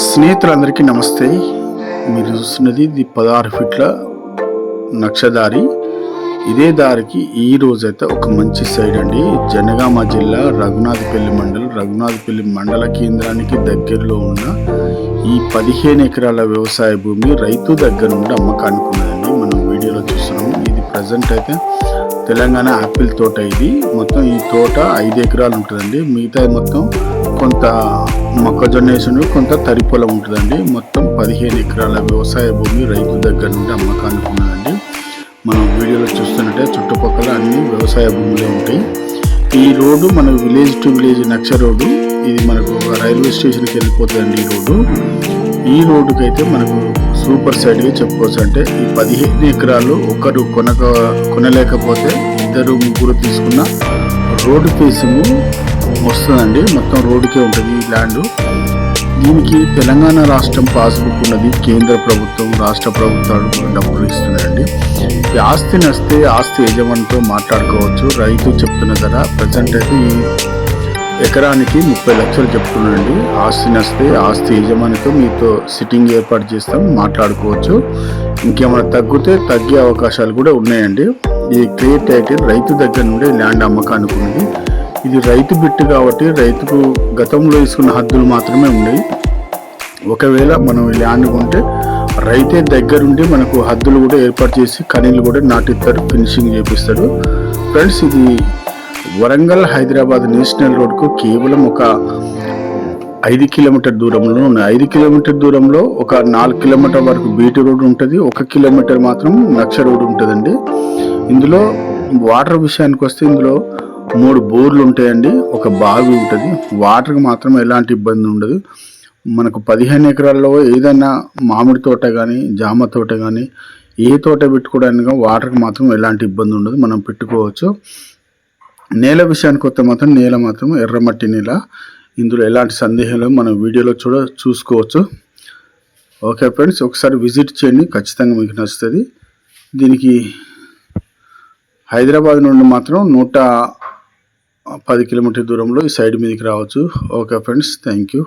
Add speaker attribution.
Speaker 1: స్నేహితులందరికీ నమస్తే. మీరు చూస్తున్నది ఇది పదహారు ఫీట్ల నక్షదారి. ఇదే దారికి ఈ రోజైతే ఒక మంచి సైడ్ అండి. జనగామ జిల్లా రఘునాథపల్లి మండలం. రఘునాథపల్లి మండల కేంద్రానికి దగ్గరలో ఉన్న ఈ పదిహేను ఎకరాల వ్యవసాయ భూమి రైతు దగ్గర నుండి అమ్మకానికి ఉన్నదండి. మనం వీడియోలో చూస్తున్నాము. ఇది ప్రజెంట్ అయితే తెలంగాణ యాపిల్ తోట ఇది. మొత్తం ఈ తోట ఐదు ఎకరాలు ఉంటుందండి. మిగతా మొత్తం కొంత మొక్కజొన్న వేసిండు కొంత తరి పొలం ఉంటుందండి. మొత్తం పదిహేను ఎకరాల వ్యవసాయ భూమి రైతు దగ్గర నుండి అమ్మకానికి ఉన్నదండి మనం వీడియోలో చూస్తున్నట్టే చుట్టుపక్కల అన్ని వ్యవసాయ భూములే ఉంటాయి. ఈ రోడ్డు మన విలేజ్ టు విలేజ్ నక్ష రోడ్డు. ఇది మనకు రైల్వే స్టేషన్కి వెళ్ళిపోతుందండి ఈ రోడ్డు. ఈ రోడ్డుకి అయితే మనకు సూపర్ సైడ్గా చెప్పుకోవచ్చు అంటే ఈ పదిహేను ఎకరాలు ఒకరు కొనక కొనలేకపోతే ఇద్దరు ముగ్గురు తీసుకున్న రోడ్డు ఫేసింగ్ వస్తుందండి. మొత్తం రోడ్డుకే ఉంటుంది ఈ ల్యాండ్. దీనికి తెలంగాణ రాష్ట్రం పాస్బుక్ ఉన్నది. కేంద్ర ప్రభుత్వం రాష్ట్ర ప్రభుత్వాలు డబ్బులు ఇస్తున్నాయండి. ఈ ఆస్తి నస్తే ఆస్తి యజమానితో మాట్లాడుకోవచ్చు. రైతు చెప్తున్న ధర ప్రజెంట్ అయితే ఈ ఎకరానికి ముప్పై లక్షలు చెప్తున్నాడండి. ఆస్తి నస్తే ఆస్తి యజమానితో మీతో సిట్టింగ్ ఏర్పాటు చేస్తాం మాట్లాడుకోవచ్చు. ఇంకేమైనా తగ్గితే తగ్గే అవకాశాలు కూడా ఉన్నాయండి. ఈ క్రియేట్ అయితే రైతు దగ్గర నుండి ల్యాండ్ అమ్మకానికి ఉంది. ఇది రైతు బిట్టు కాబట్టి రైతుకు గతంలో ఇసుకున్న హద్దులు మాత్రమే ఉన్నాయి ఒకవేళ మనం ల్యాండ్ కొంటే రైతే దగ్గరుండి మనకు హద్దులు కూడా ఏర్పాటు చేసి కనీలు కూడా నాటిస్తారు ఫినిషింగ్ చేపిస్తాడు. ఫ్రెండ్స్ ఇది వరంగల్ హైదరాబాద్ నేషనల్ రోడ్కు కేవలం ఒక ఐదు కిలోమీటర్ దూరంలో ఉన్నాయి. ఐదు కిలోమీటర్ దూరంలో ఒక నాలుగు కిలోమీటర్ వరకు బీటీ రోడ్ ఉంటుంది. ఒక కిలోమీటర్ మాత్రం నక్ష రోడ్ ఉంటుందండి. ఇందులో వాటర్ విషయానికి వస్తే ఇందులో మూడు బోర్లు ఉంటాయండి. ఒక బావి ఉంటుంది. వాటర్కి మాత్రం ఎలాంటి ఇబ్బంది ఉండదు. మనకు పదిహేను ఎకరాల్లో ఏదైనా మామిడి తోట కానీ జామ తోట కానీ ఏ తోట పెట్టుకోవడానికి వాటర్కి మాత్రం ఎలాంటి ఇబ్బంది ఉండదు. మనం పెట్టుకోవచ్చు. నేల విషయానికి వస్తే మాత్రం నేల మాత్రం ఎర్రమట్టి నేల. ఇందులో ఎలాంటి సందేహాలు మనం వీడియోలో చూడ చూసుకోవచ్చు. ఓకే ఫ్రెండ్స్ ఒకసారి విజిట్ చేయండి. ఖచ్చితంగా మీకు నచ్చుతుంది. దీనికి హైదరాబాద్ నుండి మాత్రం నూట పది కిలోమీటర్ దూరంలో ఈ సైడ్ మీదకి రావచ్చు. Okay friends thank you